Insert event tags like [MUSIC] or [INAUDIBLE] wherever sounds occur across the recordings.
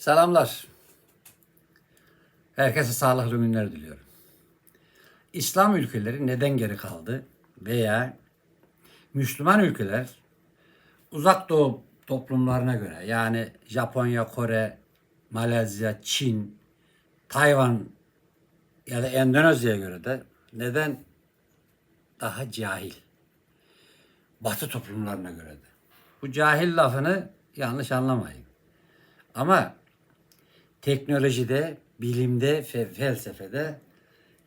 Selamlar. Herkese sağlıklı günler diliyorum. İslam ülkeleri neden geri kaldı veya Müslüman ülkeler uzak doğu toplumlarına göre yani Japonya, Kore, Malezya, Çin, Tayvan ya da Endonezya'ya göre de neden daha cahil? Batı toplumlarına göre de. Bu cahil lafını yanlış anlamayın. Ama teknolojide, bilimde, fe- felsefede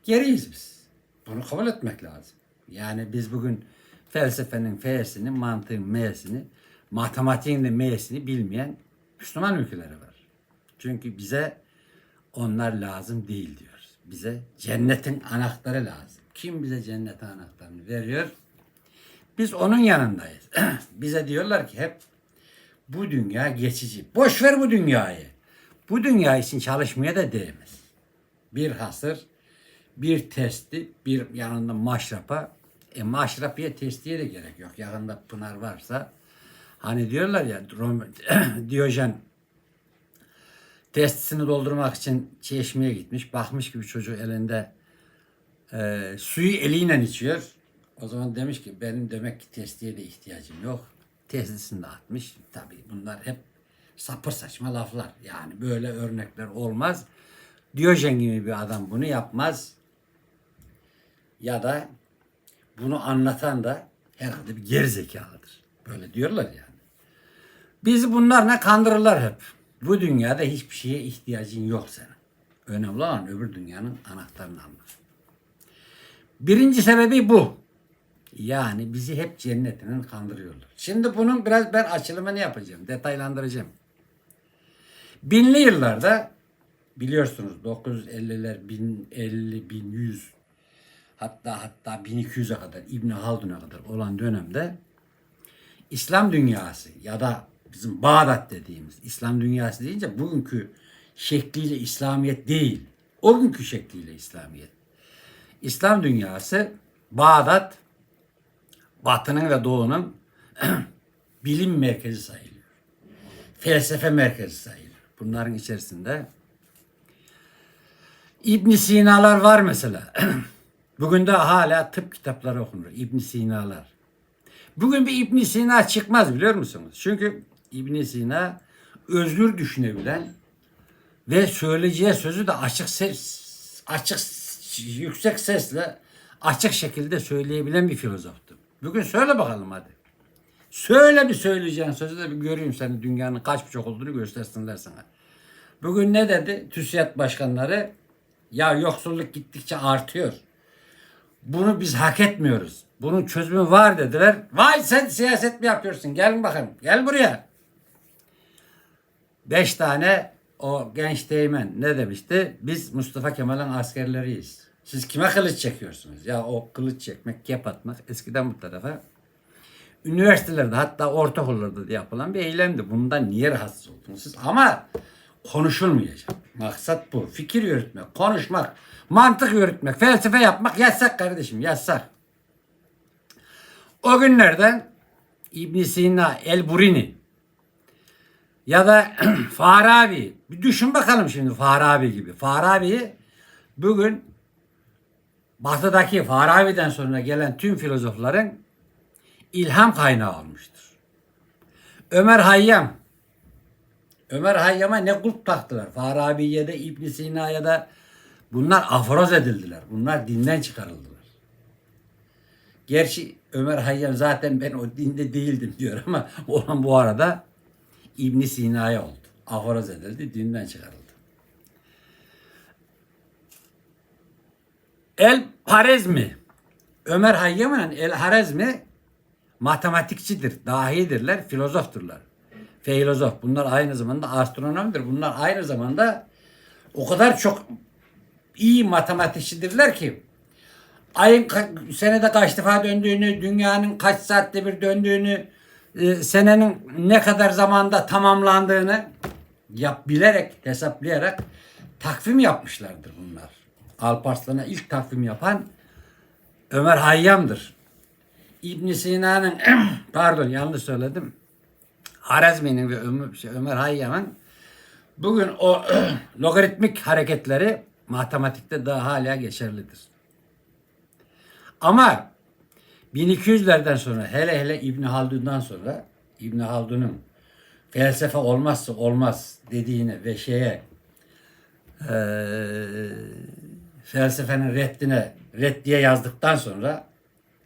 geriyiz biz. Bunu kabul etmek lazım. Yani biz bugün felsefenin F'sini, mantığın M'sini, matematiğin de M'sini bilmeyen Müslüman ülkeleri var. Çünkü bize onlar lazım değil diyoruz. Bize cennetin anahtarı lazım. Kim bize cennetin anahtarını veriyor? Biz onun yanındayız. [CLEARS THROAT] bize diyorlar ki hep bu dünya geçici. Boş ver bu dünyayı. Bu dünya için çalışmaya da değmez. Bir hasır, bir testi, bir yanında maşrapa. E maşrapıya testiye de gerek yok. Yanında pınar varsa. Hani diyorlar ya [CLEARS THROAT] Diyojen testisini doldurmak için çeşmeye gitmiş. Bakmış ki bir çocuk elinde e, suyu eliyle içiyor. O zaman demiş ki benim demek ki testiye de ihtiyacım yok. Testisini de atmış. Tabii bunlar hep sapır saçma laflar. Yani böyle örnekler olmaz. Diyojen gibi bir adam bunu yapmaz. Ya da bunu anlatan da herhalde bir gerizekalıdır. Böyle diyorlar yani. Bizi bunlarla kandırırlar hep. Bu dünyada hiçbir şeye ihtiyacın yok senin. Önemli olan öbür dünyanın anahtarını almak. Birinci sebebi bu. Yani bizi hep cennetinin kandırıyorlar. Şimdi bunun biraz ben açılımını yapacağım, detaylandıracağım. Binli yıllarda biliyorsunuz 950'ler, 1050, 1100 hatta hatta 1200'e kadar İbn Haldun'a kadar olan dönemde İslam dünyası ya da bizim Bağdat dediğimiz İslam dünyası deyince bugünkü şekliyle İslamiyet değil. O günkü şekliyle İslamiyet. İslam dünyası Bağdat Batı'nın ve Doğu'nun [CLEARS THROAT] bilim merkezi sayılıyor. Felsefe merkezi sayılıyor. Bunların içerisinde İbn Sina'lar var mesela. [CLEARS THROAT] Bugün de hala tıp kitapları okunur. İbn Sina'lar. Bugün bir İbn Sina çıkmaz biliyor musunuz? Çünkü İbn Sina özgür düşünebilen ve söyleyeceği sözü de açık ses, açık yüksek sesle açık şekilde söyleyebilen bir filozoftu. Bugün söyle bakalım hadi. Söyle bir söyleyeceğin sözü de bir göreyim seni dünyanın kaç buçuk olduğunu göstersinler sana. Bugün ne dedi TÜSİAD başkanları? Ya yoksulluk gittikçe artıyor. Bunu biz hak etmiyoruz. Bunun çözümü var dediler. Vay sen siyaset mi yapıyorsun? Gel bakalım. Gel buraya. Beş tane o genç teğmen ne demişti? Biz Mustafa Kemal'in askerleriyiz. Siz kime kılıç çekiyorsunuz? Ya o kılıç çekmek, kep atmak eskiden bu tarafa üniversitelerde hatta ortaokullarda da yapılan bir eylemdi. Bundan niye rahatsız oldunuz siz? Ama konuşulmayacak. Maksat bu. Fikir yürütmek, konuşmak, mantık yürütmek, felsefe yapmak yasak kardeşim, yasak. O günlerden İbn Sina, El Burini ya da [CLEARS THROAT] Farabi. Bir düşün bakalım şimdi Farabi gibi. Farabi bugün Batı'daki Farabi'den sonra gelen tüm filozofların ilham kaynağı olmuştur. Ömer Hayyam. Ömer Hayyam'a ne kulp taktılar. Farabi'ye de İbn Sina'ya da bunlar aforoz edildiler. Bunlar dinden çıkarıldılar. Gerçi Ömer Hayyam zaten ben o dinde değildim diyor ama [LAUGHS] olan bu arada İbn Sina'ya oldu. Aforoz edildi, dinden çıkarıldı. El Harezmi. Ömer Hayyam'ın El Harezmi matematikçidir, dahidirler, filozofturlar. Filozof. Bunlar aynı zamanda astronomdur. Bunlar aynı zamanda o kadar çok iyi matematikçidirler ki ayın ka- senede kaç defa döndüğünü, dünyanın kaç saatte bir döndüğünü, e, senenin ne kadar zamanda tamamlandığını yap bilerek, hesaplayarak takvim yapmışlardır bunlar. Alparslan'a ilk takvim yapan Ömer Hayyam'dır. İbn Sina'nın [CLEARS THROAT] pardon yanlış söyledim. Harazmi'nin ve Ömer, şey, Ömer Hayyam'ın Bugün o [CLEARS THROAT] logaritmik hareketleri matematikte daha hala geçerlidir. Ama 1200'lerden sonra hele hele İbn Haldun'dan sonra İbn Haldun'un felsefe olmazsa olmaz dediğine ve şeye eee felsefenin reddine reddiye yazdıktan sonra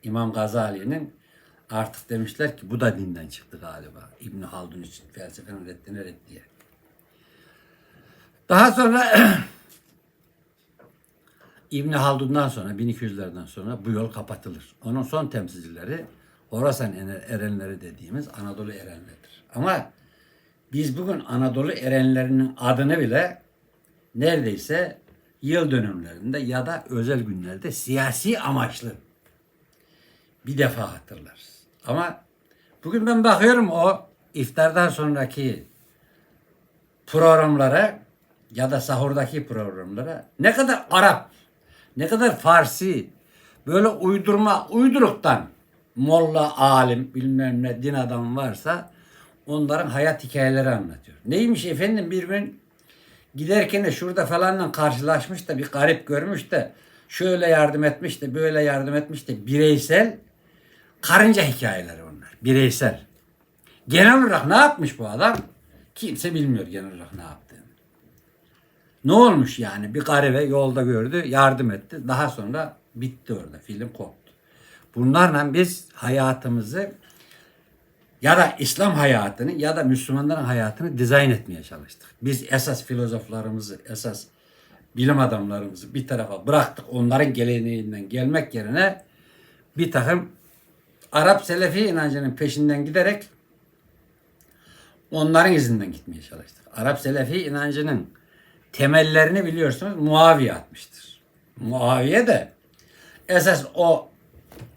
İmam Gazali'nin artık demişler ki bu da dinden çıktı galiba. İbn Haldun için felsefenin reddine reddiye. Daha sonra [CLEARS THROAT] İbn Haldun'dan sonra 1200'lerden sonra bu yol kapatılır. Onun son temsilcileri Horasan erenleri dediğimiz Anadolu erenleridir. Ama biz bugün Anadolu erenlerinin adını bile neredeyse yıl dönümlerinde ya da özel günlerde siyasi amaçlı bir defa hatırlarız. Ama bugün ben bakıyorum o iftardan sonraki programlara ya da sahurdaki programlara ne kadar Arap, ne kadar Farsi, böyle uydurma, uyduruktan molla, alim, bilmem ne din adamı varsa onların hayat hikayeleri anlatıyor. Neymiş efendim bir gün giderken de şurada falanla karşılaşmış da bir garip görmüş de şöyle yardım etmiş de böyle yardım etmiş de bireysel karınca hikayeleri onlar. Bireysel. Genel olarak ne yapmış bu adam? Kimse bilmiyor genel olarak ne yaptığını. Ne olmuş yani? Bir garibe yolda gördü, yardım etti. Daha sonra bitti orada. Film koptu. Bunlarla biz hayatımızı ya da İslam hayatını ya da Müslümanların hayatını dizayn etmeye çalıştık. Biz esas filozoflarımızı, esas bilim adamlarımızı bir tarafa bıraktık. Onların geleneğinden gelmek yerine bir takım Arap Selefi inancının peşinden giderek onların izinden gitmeye çalıştık. Arap Selefi inancının temellerini biliyorsunuz Muaviye atmıştır. Muaviye de esas o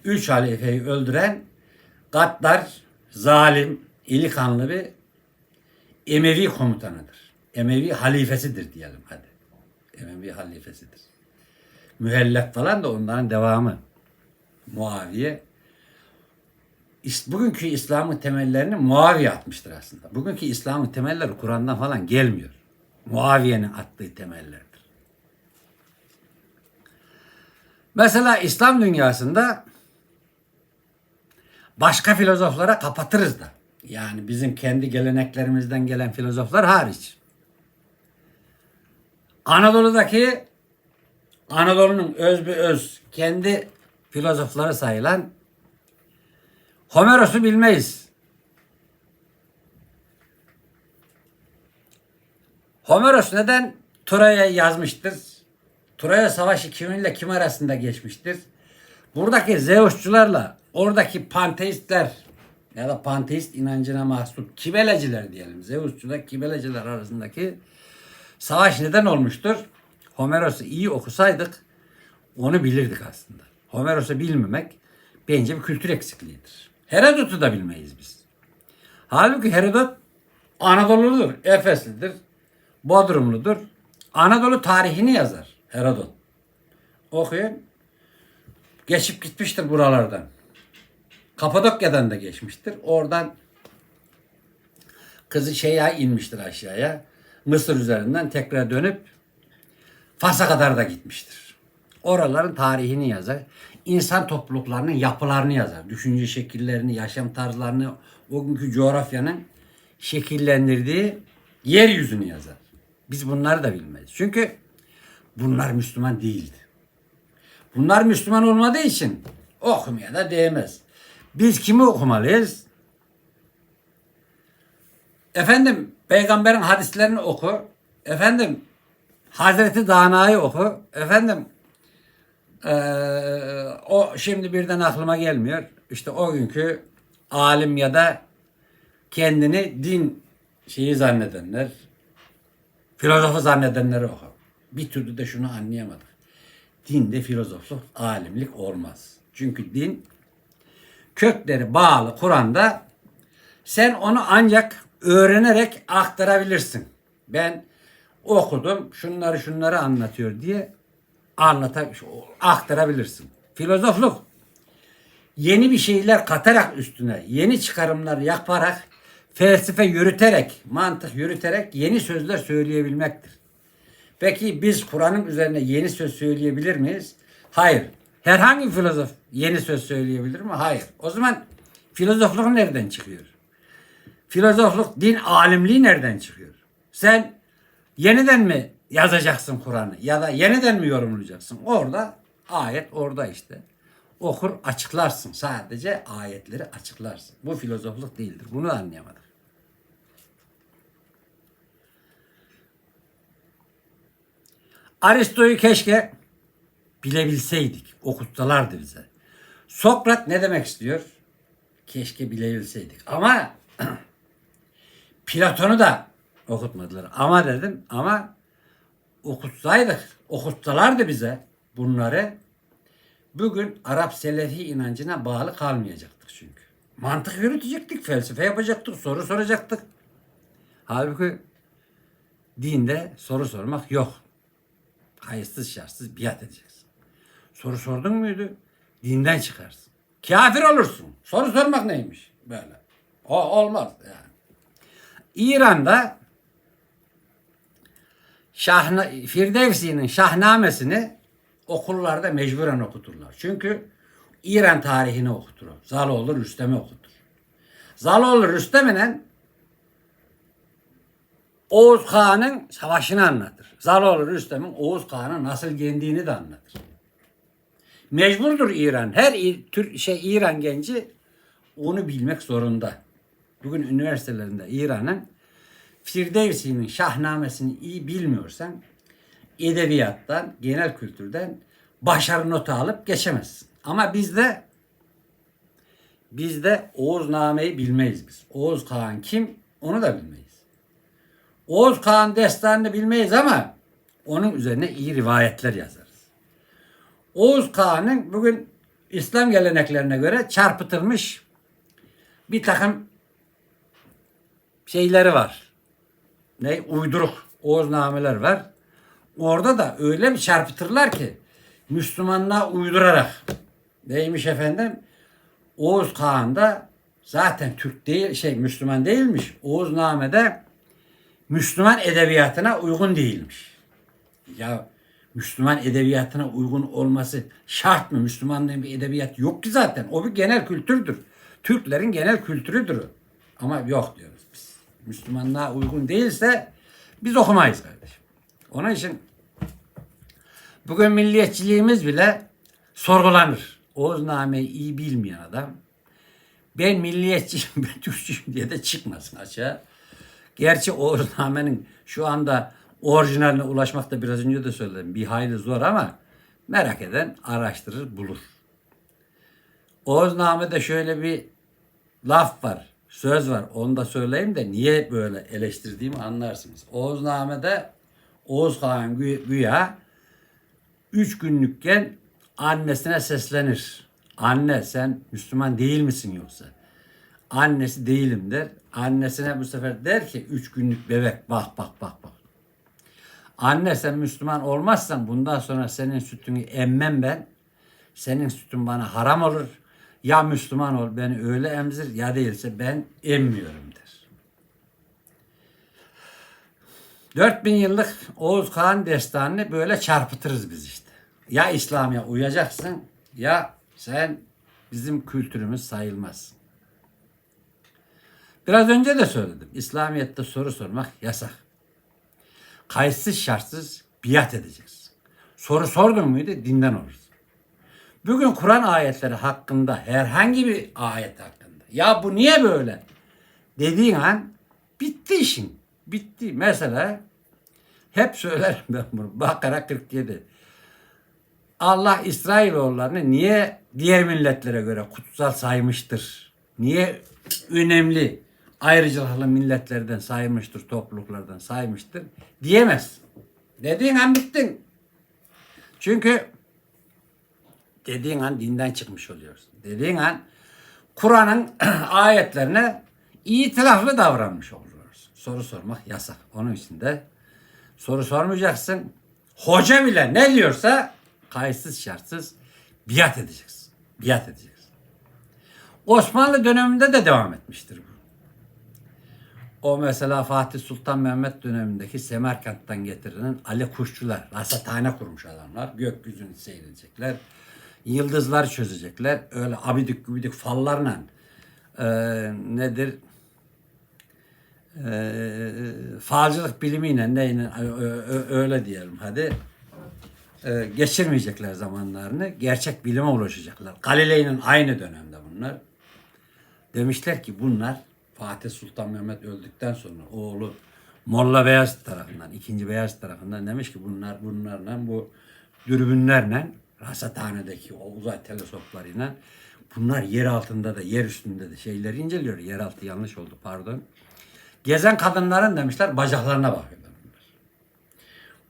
üç halifeyi öldüren gaddar, zalim, ili kanlı bir Emevi komutanıdır. Emevi halifesidir diyelim hadi. Emevi halifesidir. Mühellef falan da onların devamı. Muaviye bugünkü İslam'ın temellerini Muaviye atmıştır aslında. Bugünkü İslam'ın temelleri Kur'an'dan falan gelmiyor. Muaviye'nin attığı temellerdir. Mesela İslam dünyasında başka filozoflara kapatırız da. Yani bizim kendi geleneklerimizden gelen filozoflar hariç. Anadolu'daki Anadolu'nun öz bir öz kendi filozofları sayılan Homeros'u bilmeyiz. Homeros neden Troya'ya yazmıştır? Troya Savaşı kiminle kim arasında geçmiştir? Buradaki Zeusçularla oradaki panteistler ya da panteist inancına mahsup kibeleciler diyelim. Zeusçular kibeleciler arasındaki savaş neden olmuştur? Homeros'u iyi okusaydık onu bilirdik aslında. Homeros'u bilmemek bence bir kültür eksikliğidir. Herodot'u da bilmeyiz biz. Halbuki Herodot Anadolu'ludur, Efeslidir, Bodrumludur. Anadolu tarihini yazar Herodot. Okuyun. Geçip gitmiştir buralardan. Kapadokya'dan da geçmiştir. Oradan kızı şeye inmiştir aşağıya. Mısır üzerinden tekrar dönüp Fas'a kadar da gitmiştir. Oraların tarihini yazar. İnsan topluluklarının yapılarını yazar. Düşünce şekillerini, yaşam tarzlarını, o günkü coğrafyanın şekillendirdiği yeryüzünü yazar. Biz bunları da bilmeyiz. Çünkü bunlar Müslüman değildi. Bunlar Müslüman olmadığı için okumaya da değmez. Biz kimi okumalıyız? Efendim peygamberin hadislerini oku. Efendim Hazreti Dana'yı oku. Efendim eee, o şimdi birden aklıma gelmiyor. İşte o günkü alim ya da kendini din şeyi zannedenler, filozofu zannedenleri oku. Bir türlü de şunu anlayamadık. Dinde filozofluk, alimlik olmaz. Çünkü din kökleri bağlı Kur'an'da sen onu ancak öğrenerek aktarabilirsin. Ben okudum, şunları şunları anlatıyor diye anlata aktarabilirsin. Filozofluk yeni bir şeyler katarak üstüne, yeni çıkarımlar yaparak felsefe yürüterek, mantık yürüterek yeni sözler söyleyebilmektir. Peki biz Kur'an'ın üzerine yeni söz söyleyebilir miyiz? Hayır. Herhangi bir filozof yeni söz söyleyebilir mi? Hayır. O zaman filozofluk nereden çıkıyor? Filozofluk, din alimliği nereden çıkıyor? Sen yeniden mi yazacaksın Kur'an'ı ya da yeniden mi yorumlayacaksın? Orada ayet orada işte. Okur açıklarsın. Sadece ayetleri açıklarsın. Bu filozofluk değildir. Bunu anlayamadık. Aristo'yu keşke bilebilseydik. Okutsalardı bize. Sokrat ne demek istiyor? Keşke bilebilseydik. Ama [CLEARS THROAT] Platon'u da okutmadılar. Ama dedim ama okutsaydık, okutsalardı bize bunları bugün Arap Selefi inancına bağlı kalmayacaktık çünkü. Mantık yürütecektik, felsefe yapacaktık, soru soracaktık. Halbuki dinde soru sormak yok. Hayırsız şartsız biat edeceksin. Soru sordun muydu? Dinden çıkarsın. Kafir olursun. Soru sormak neymiş? Böyle. O olmaz yani. İran'da Şahna, Firdevsi'nin Şahnamesini okullarda mecburen okuturlar. Çünkü İran tarihini okutur. Zaloğlu Rüstem'i okutur. Zaloğlu Rüstem'le Oğuz Kağan'ın savaşını anlatır. Zaloğlu Rüstem'in Oğuz Kağan'ı nasıl yendiğini de anlatır. Mecburdur İran. Her tür şey İran genci onu bilmek zorunda. Bugün üniversitelerinde İran'ın Firdevsi'nin Şahnamesini iyi bilmiyorsan edebiyattan, genel kültürden başarı notu alıp geçemezsin. Ama bizde bizde Oğuzname'yi bilmeyiz biz. Oğuz Kağan kim? Onu da bilmeyiz. Oğuz Kağan destanını bilmeyiz ama onun üzerine iyi rivayetler yazarız. Oğuz Kağan'ın bugün İslam geleneklerine göre çarpıtılmış bir takım şeyleri var. Ne? Uyduruk Oğuznameler var. Orada da öyle bir çarpıtırlar ki Müslümanlığa uydurarak neymiş efendim? Oğuz Kağan da zaten Türk değil, şey Müslüman değilmiş. Oğuzname'de Müslüman edebiyatına uygun değilmiş. Ya Müslüman edebiyatına uygun olması şart mı? Müslümanlığın bir edebiyat yok ki zaten. O bir genel kültürdür. Türklerin genel kültürüdür. Ama yok diyoruz. Müslümanlığa uygun değilse biz okumayız kardeşim. Onun için bugün milliyetçiliğimiz bile sorgulanır. Oğuzname'yi iyi bilmeyen adam ben milliyetçiyim, [LAUGHS] ben Türkçüyüm diye de çıkmasın aşağı. Gerçi Oğuzname'nin şu anda orijinaline ulaşmak da biraz önce de söyledim. Bir hayli zor ama merak eden araştırır bulur. Oğuzname'de şöyle bir laf var, söz var. Onu da söyleyeyim de niye böyle eleştirdiğimi anlarsınız. Oğuzname'de Oğuz Kağan gü- güya üç günlükken annesine seslenir. Anne sen Müslüman değil misin yoksa? Annesi değilim der. Annesine bu sefer der ki üç günlük bebek bak bak bak bak. Anne sen Müslüman olmazsan bundan sonra senin sütünü emmem ben. Senin sütün bana haram olur. Ya Müslüman ol beni öyle emzir ya değilse ben emmiyorum der. 4000 yıllık Oğuz Kağan destanını böyle çarpıtırız biz işte. Ya İslam'a uyacaksın ya sen bizim kültürümüz sayılmaz. Biraz önce de söyledim. İslamiyet'te soru sormak yasak. Kayıtsız şartsız biat edeceksin. Soru sordun muydu dinden olursun. Bugün Kur'an ayetleri hakkında herhangi bir ayet hakkında ya bu niye böyle dediğin an bitti işin. Bitti. Mesela hep söylerim ben bunu. Bakara 47. Allah İsrailoğullarını niye diğer milletlere göre kutsal saymıştır? Niye önemli ayrıcalıklı milletlerden saymıştır, topluluklardan saymıştır diyemez. Dediğin an bittin. Çünkü dediğin an dinden çıkmış oluyorsun. Dediğin an Kur'an'ın [CLEARS THROAT] ayetlerine itilaflı davranmış oluyorsun. Soru sormak yasak. Onun için de soru sormayacaksın. Hoca bile ne diyorsa kayıtsız şartsız biat edeceksin. Biat edeceksin. Osmanlı döneminde de devam etmiştir bu. O mesela Fatih Sultan Mehmet dönemindeki Semerkant'tan getirilen Ali Kuşçular, rasathane kurmuş adamlar. Gökyüzünü seyredecekler. Yıldızlar çözecekler. Öyle abidik gübidik fallarla e, nedir? E, falcılık bilimiyle neyle ö- ö- ö- öyle diyelim hadi. E, geçirmeyecekler zamanlarını. Gerçek bilime ulaşacaklar. Galilei'nin aynı dönemde bunlar. Demişler ki bunlar Fatih Sultan Mehmet öldükten sonra oğlu Molla Beyaz tarafından, ikinci Beyaz tarafından demiş ki bunlar bunlarla bu dürbünlerle rasathanedeki o uzay teleskoplarıyla bunlar yer altında da yer üstünde de şeyleri inceliyor. Yeraltı yanlış oldu pardon. Gezen kadınların demişler bacaklarına bakıyorlar bunlar.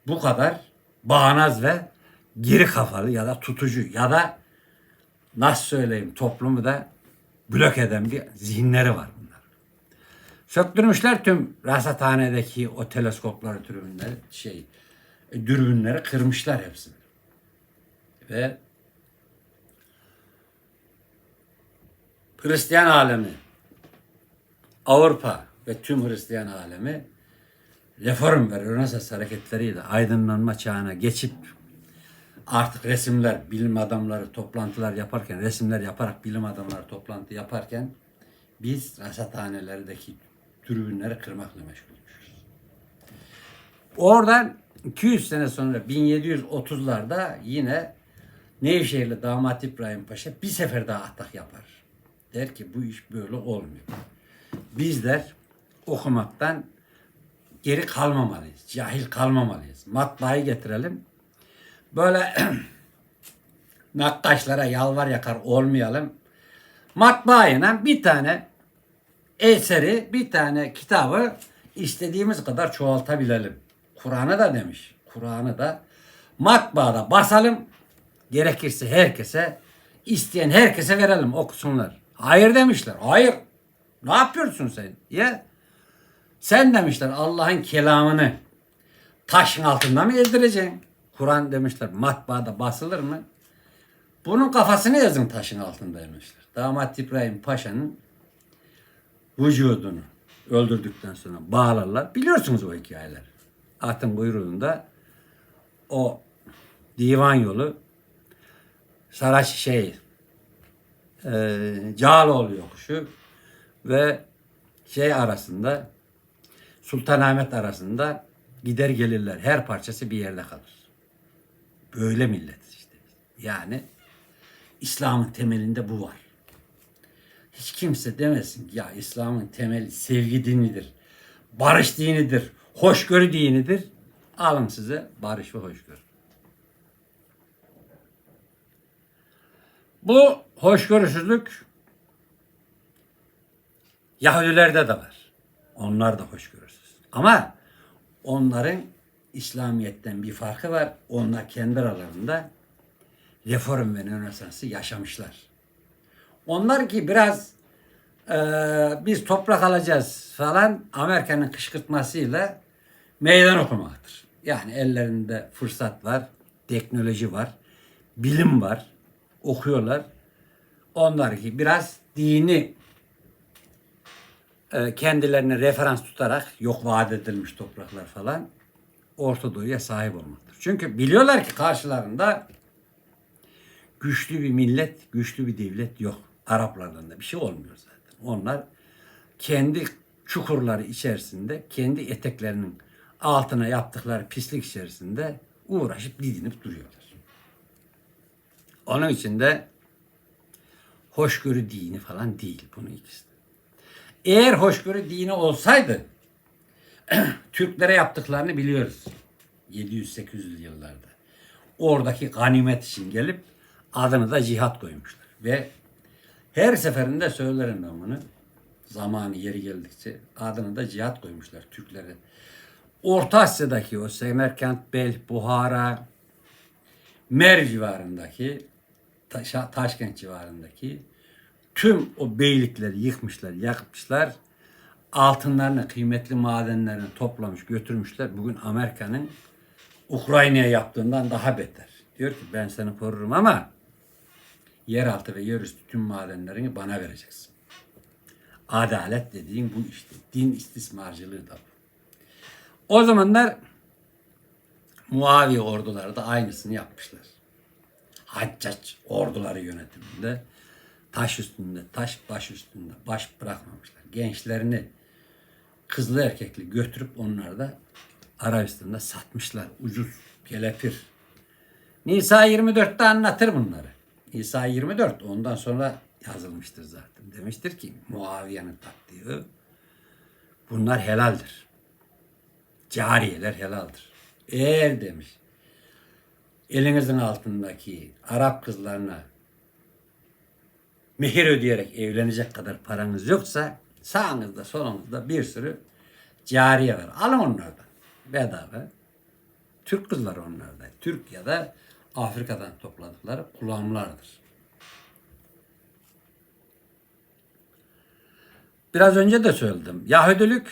Bu kadar bağnaz ve geri kafalı ya da tutucu ya da nasıl söyleyeyim toplumu da blok eden bir zihinleri var bunlar. Söktürmüşler tüm rasathanedeki o teleskopları, dürbünleri, şey, e, dürbünleri kırmışlar hepsini. Ve Hristiyan alemi, Avrupa ve tüm Hristiyan alemi reform ve Rönesans hareketleriyle aydınlanma çağına geçip artık resimler, bilim adamları toplantılar yaparken, resimler yaparak bilim adamları toplantı yaparken biz rasathanelerdeki tribünleri kırmakla meşgulmüşüz. Oradan 200 sene sonra 1730'larda yine Nevşehirli damat İbrahim Paşa bir sefer daha atak yapar. Der ki bu iş böyle olmuyor. Bizler okumaktan geri kalmamalıyız. Cahil kalmamalıyız. Matbaayı getirelim. Böyle [CLEARS THROAT] nakkaşlara yalvar yakar olmayalım. Matbaayla bir tane eseri, bir tane kitabı istediğimiz kadar çoğaltabilelim. Kur'an'ı da demiş. Kur'an'ı da matbaada basalım. Gerekirse herkese, isteyen herkese verelim okusunlar. Hayır demişler. Hayır. Ne yapıyorsun sen? Ya sen demişler Allah'ın kelamını taşın altında mı ezdireceksin? Kur'an demişler matbaada basılır mı? Bunun kafasını yazın taşın altında demişler. Damat İbrahim Paşa'nın vücudunu öldürdükten sonra bağlarlar. Biliyorsunuz o hikayeler. Atın kuyruğunda o divan yolu Saraç şey e, Cağaloğlu yokuşu ve şey arasında Sultanahmet arasında gider gelirler. Her parçası bir yerde kalır. Böyle milletiz işte. Yani İslam'ın temelinde bu var. Hiç kimse demesin ya İslam'ın temeli sevgi dinidir. Barış dinidir. Hoşgörü dinidir. Alın size barış ve hoşgörü. Bu hoşgörüsüzlük Yahudilerde de var. Onlar da hoşgörüsüz. Ama onların İslamiyet'ten bir farkı var. Onlar kendi aralarında reform ve Rönesans'ı yaşamışlar. Onlar ki biraz e, biz toprak alacağız falan Amerika'nın kışkırtmasıyla meydan okumaktır. Yani ellerinde fırsat var, teknoloji var, bilim var, okuyorlar. Onlar ki biraz dini e, kendilerine referans tutarak yok vaat edilmiş topraklar falan Orta Doğu'ya sahip olmaktır. Çünkü biliyorlar ki karşılarında güçlü bir millet, güçlü bir devlet yok. Araplardan da bir şey olmuyor zaten. Onlar kendi çukurları içerisinde, kendi eteklerinin altına yaptıkları pislik içerisinde uğraşıp didinip duruyorlar. Onun için de hoşgörü dini falan değil bunun ikisi. Eğer hoşgörü dini olsaydı [CLEARS THROAT] Türklere yaptıklarını biliyoruz. 700-800 yıllarda. Oradaki ganimet için gelip adını da cihat koymuşlar. Ve her seferinde söylerim ben bunu. Zamanı yeri geldikçe adını da cihat koymuşlar Türklere. Orta Asya'daki o Semerkant, Bel, Buhara, Mer civarındaki, Taş- Taşkent civarındaki tüm o beylikleri yıkmışlar, yakmışlar. Altınlarını, kıymetli madenlerini toplamış, götürmüşler. Bugün Amerika'nın Ukrayna'ya yaptığından daha beter. Diyor ki ben seni korurum ama yeraltı ve yerüstü tüm madenlerini bana vereceksin. Adalet dediğin bu işte. Din istismarcılığı da bu. O zamanlar Muaviye orduları da aynısını yapmışlar. Haccac orduları yönetiminde taş üstünde, taş baş üstünde baş bırakmamışlar. Gençlerini kızlı erkekli götürüp onları da Arabistan'da satmışlar. Ucuz, kelepir. Nisa 24'te anlatır bunları. Nisa 24 ondan sonra yazılmıştır zaten. Demiştir ki Muaviye'nin taktiği bunlar helaldir. Cariyeler helaldir. Eğer demiş elinizin altındaki Arap kızlarına mehir ödeyerek evlenecek kadar paranız yoksa sağınızda solunuzda bir sürü cariye var. Alın onlardan. Bedava. Türk kızları onlarda. Türk ya da Afrika'dan topladıkları kulağımlardır. Biraz önce de söyledim. Yahudilik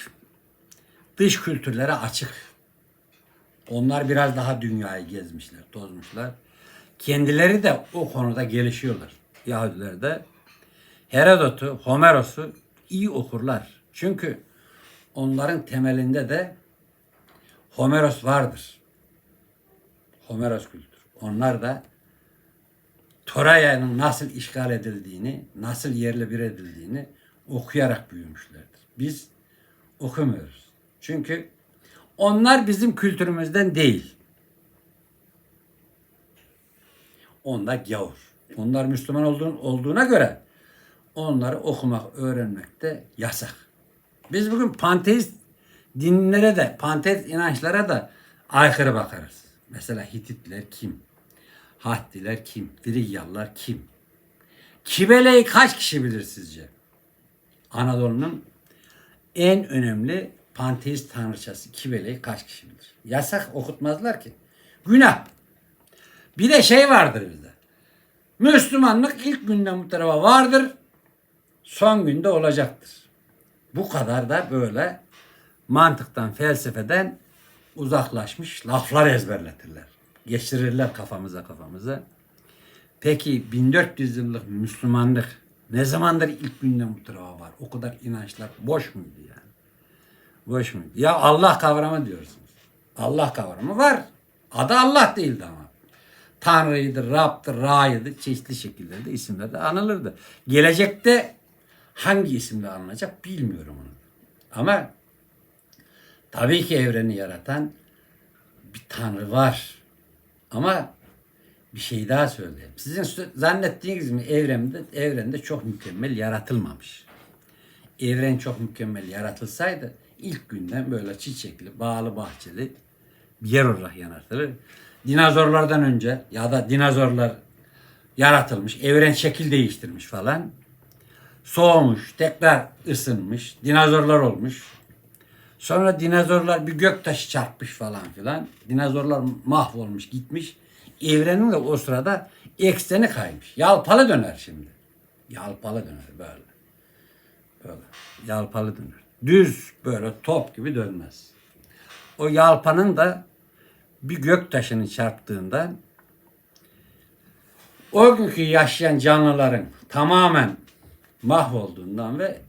dış kültürlere açık. Onlar biraz daha dünyayı gezmişler, tozmuşlar. Kendileri de o konuda gelişiyorlar. Yahudiler de Herodot'u, Homeros'u iyi okurlar. Çünkü onların temelinde de Homeros vardır. Homeros kültürü. Onlar da Toraya'nın nasıl işgal edildiğini, nasıl yerle bir edildiğini okuyarak büyümüşlerdir. Biz okumuyoruz. Çünkü onlar bizim kültürümüzden değil. Onlar gavur. Onlar Müslüman olduğun, olduğuna göre onları okumak, öğrenmek de yasak. Biz bugün panteist dinlere de, panteist inançlara da aykırı bakarız. Mesela Hititler kim? Hattiler kim? Frigyalılar kim? Kibele'yi kaç kişi bilir sizce? Anadolu'nun en önemli panteist tanrıçası Kibele'yi kaç kişi bilir? Yasak okutmazlar ki. Günah. Bir de şey vardır bizde. Müslümanlık ilk günden bu tarafa vardır. Son günde olacaktır. Bu kadar da böyle mantıktan, felsefeden uzaklaşmış laflar ezberletirler. Geçirirler kafamıza kafamıza. Peki 1400 yıllık Müslümanlık ne zamandır ilk günden bu tarafa var? O kadar inançlar boş muydu yani? Boş muydu? Ya Allah kavramı diyorsunuz. Allah kavramı var. Adı Allah değildi ama. Tanrı'ydı, Rab'dı, Ra'ydı. Çeşitli şekillerde isimlerde anılırdı. Gelecekte hangi isimle anılacak bilmiyorum onu. Ama tabii ki evreni yaratan bir Tanrı var. Ama bir şey daha söyleyeyim. Sizin zannettiğiniz gibi evrende, evrende çok mükemmel yaratılmamış. Evren çok mükemmel yaratılsaydı ilk günden böyle çiçekli, bağlı bahçeli bir yer olarak yaratılır. Dinozorlardan önce ya da dinozorlar yaratılmış, evren şekil değiştirmiş falan. Soğumuş, tekrar ısınmış, dinozorlar olmuş. Sonra dinozorlar bir göktaşı çarpmış falan filan. Dinozorlar mahvolmuş gitmiş. Evrenin de o sırada ekseni kaymış. Yalpalı döner şimdi. Yalpalı döner böyle. Böyle. Yalpalı döner. Düz böyle top gibi dönmez. O yalpanın da bir göktaşını çarptığında o günkü yaşayan canlıların tamamen mahvolduğundan ve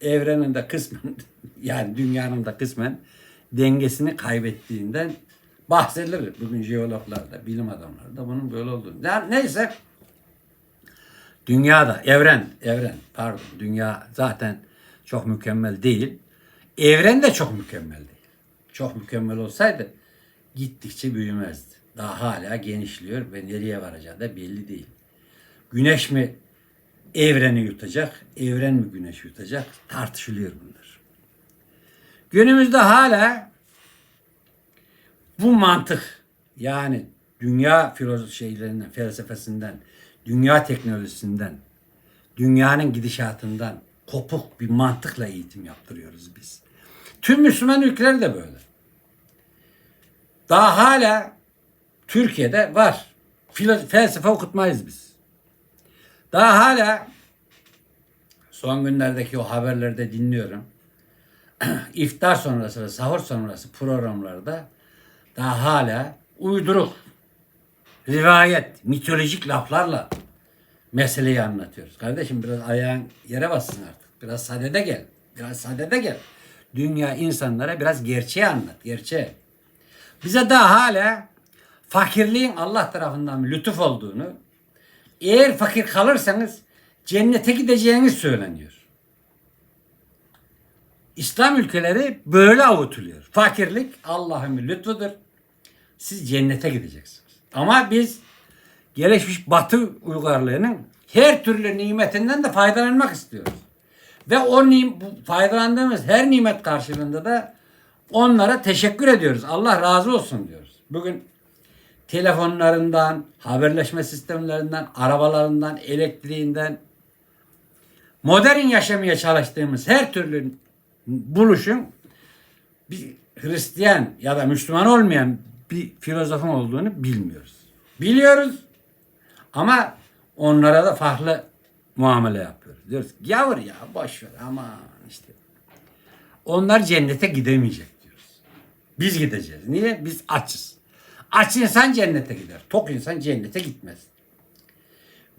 evrenin de kısmen [LAUGHS] yani dünyanın da kısmen dengesini kaybettiğinden bahsedilir. Bugün jeologlar da bilim adamları da bunun böyle olduğunu. Yani neyse dünyada evren evren pardon dünya zaten çok mükemmel değil. Evren de çok mükemmel değil. Çok mükemmel olsaydı gittikçe büyümezdi. Daha hala genişliyor ve nereye varacağı da belli değil. Güneş mi evreni yutacak, evren mi güneş yutacak tartışılıyor bunlar. Günümüzde hala bu mantık yani dünya filozof şeylerinden, felsefesinden, dünya teknolojisinden, dünyanın gidişatından kopuk bir mantıkla eğitim yaptırıyoruz biz. Tüm Müslüman ülkeler de böyle. Daha hala Türkiye'de var. Filo- felsefe okutmayız biz. Daha hala son günlerdeki o haberlerde dinliyorum. [CLEARS THROAT] İftar sonrası ve sahur sonrası programlarda daha hala uyduruk, rivayet, mitolojik laflarla meseleyi anlatıyoruz. Kardeşim biraz ayağın yere bassın artık. Biraz sadede gel. Biraz sadede gel. Dünya insanlara biraz gerçeği anlat. Gerçeği. Bize daha hala fakirliğin Allah tarafından lütuf olduğunu, eğer fakir kalırsanız cennete gideceğiniz söyleniyor. İslam ülkeleri böyle avutuluyor. Fakirlik Allah'ın bir lütfudur. Siz cennete gideceksiniz. Ama biz gelişmiş batı uygarlığının her türlü nimetinden de faydalanmak istiyoruz. Ve o nim- faydalandığımız her nimet karşılığında da onlara teşekkür ediyoruz. Allah razı olsun diyoruz. Bugün telefonlarından, haberleşme sistemlerinden, arabalarından, elektriğinden modern yaşamaya çalıştığımız her türlü buluşun bir Hristiyan ya da Müslüman olmayan bir filozofun olduğunu bilmiyoruz. Biliyoruz ama onlara da farklı muamele yapıyoruz. Diyoruz ki, yavur ya boş ver aman işte. Onlar cennete gidemeyecek diyoruz. Biz gideceğiz. Niye? Biz açız. Aç insan cennete gider. Tok insan cennete gitmez.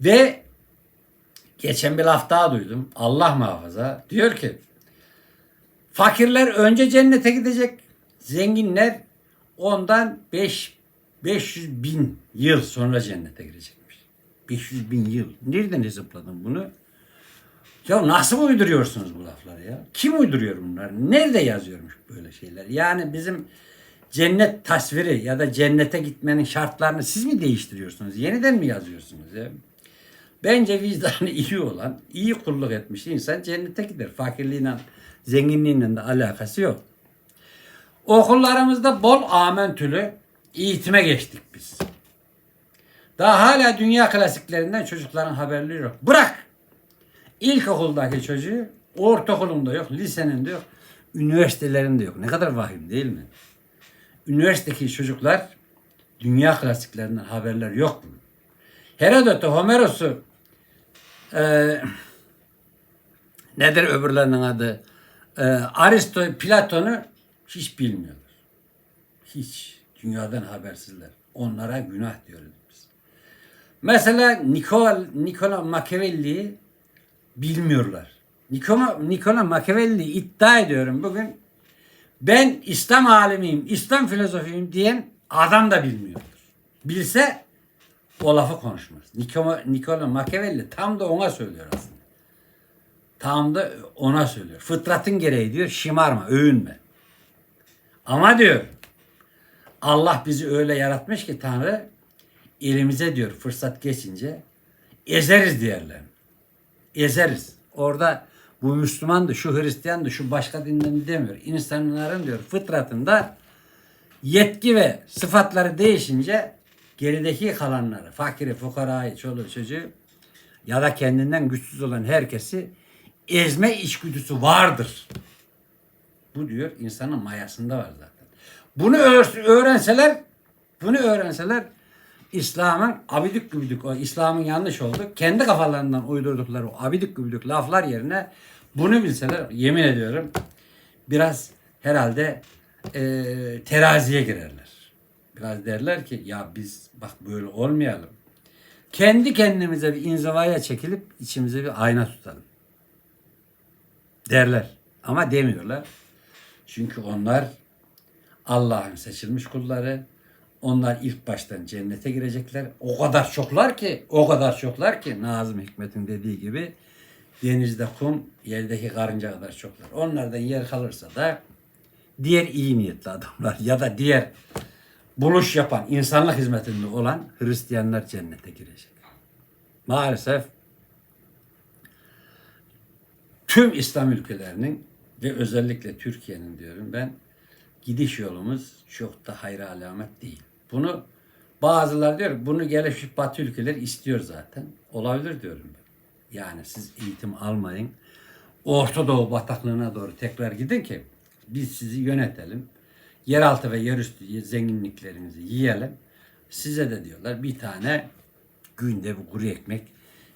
Ve geçen bir laf daha duydum. Allah muhafaza. Diyor ki fakirler önce cennete gidecek. Zenginler ondan 5 500 bin yıl sonra cennete girecekmiş. 500 bin yıl. Nereden hesapladın bunu? Ya nasıl uyduruyorsunuz bu lafları ya? Kim uyduruyor bunları? Nerede yazıyormuş böyle şeyler? Yani bizim cennet tasviri ya da cennete gitmenin şartlarını siz mi değiştiriyorsunuz? Yeniden mi yazıyorsunuz ya? Bence vicdanı [LAUGHS] iyi olan, iyi kulluk etmiş insan cennete gider. Fakirliğiyle, zenginliğiyle de alakası yok. Okullarımızda bol amentülü eğitime geçtik biz. Daha hala dünya klasiklerinden çocukların haberleri yok. Bırak! İlkokuldaki çocuğu ortaokulunda yok, lisenin de yok, üniversitelerinde yok. Ne kadar vahim değil mi? Üniversitedeki çocuklar dünya klasiklerinden haberler yok mu? Herodot'u, Homeros'u e, nedir öbürlerinin adı? E, Aristo, Platon'u hiç bilmiyorlar. Hiç. Dünyadan habersizler. Onlara günah diyoruz. Mesela Nicola, Nicola Machiavelli'yi bilmiyorlar. Nicola, Nicola Machiavelli iddia ediyorum bugün ben İslam alimiyim, İslam filozofuyum diyen adam da bilmiyordur. Bilse o lafı konuşmaz. Nicola, Nicola Machiavelli tam da ona söylüyor aslında. Tam da ona söylüyor. Fıtratın gereği diyor şımarma, övünme. Ama diyor Allah bizi öyle yaratmış ki Tanrı elimize diyor fırsat geçince ezeriz diğerlerini. Ezeriz. Orada bu Müslümandı, şu Hristiyandı, şu başka dinden demiyor. İnsanların diyor fıtratında yetki ve sıfatları değişince gerideki kalanları, fakiri, fukarayı, çoluğu, çocuğu ya da kendinden güçsüz olan herkesi ezme içgüdüsü vardır. Bu diyor insanın mayasında var zaten. Bunu öğ- öğrenseler, bunu öğrenseler İslam'ın abidik gübidik, o İslam'ın yanlış oldu. Kendi kafalarından uydurdukları o abidik gübidik laflar yerine bunu bilseler yemin ediyorum biraz herhalde e, teraziye girerler. Biraz derler ki ya biz bak böyle olmayalım. Kendi kendimize bir inzivaya çekilip içimize bir ayna tutalım. Derler. Ama demiyorlar. Çünkü onlar Allah'ın seçilmiş kulları. Onlar ilk baştan cennete girecekler. O kadar çoklar ki, o kadar çoklar ki Nazım Hikmet'in dediği gibi denizde kum, yerdeki karınca kadar çoklar. Onlardan yer kalırsa da diğer iyi niyetli adamlar ya da diğer buluş yapan, insanlık hizmetinde olan Hristiyanlar cennete girecek. Maalesef tüm İslam ülkelerinin ve özellikle Türkiye'nin diyorum ben gidiş yolumuz çok da hayra alamet değil. Bunu bazıları diyor bunu gelişmiş Batı ülkeleri istiyor zaten. Olabilir diyorum ben. Yani siz eğitim almayın. Orta Doğu bataklığına doğru tekrar gidin ki biz sizi yönetelim. Yeraltı ve yerüstü zenginliklerinizi yiyelim. Size de diyorlar bir tane günde bir kuru ekmek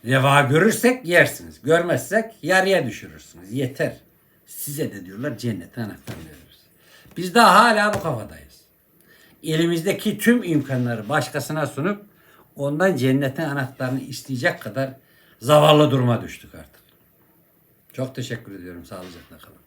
reva görürsek yersiniz. Görmezsek yarıya düşürürsünüz. Yeter. Size de diyorlar cennetin anahtarını veririz. Biz daha hala bu kafadayız. Elimizdeki tüm imkanları başkasına sunup ondan cennetin anahtarını isteyecek kadar zavallı duruma düştük artık. Çok teşekkür ediyorum. Sağlıcakla kalın.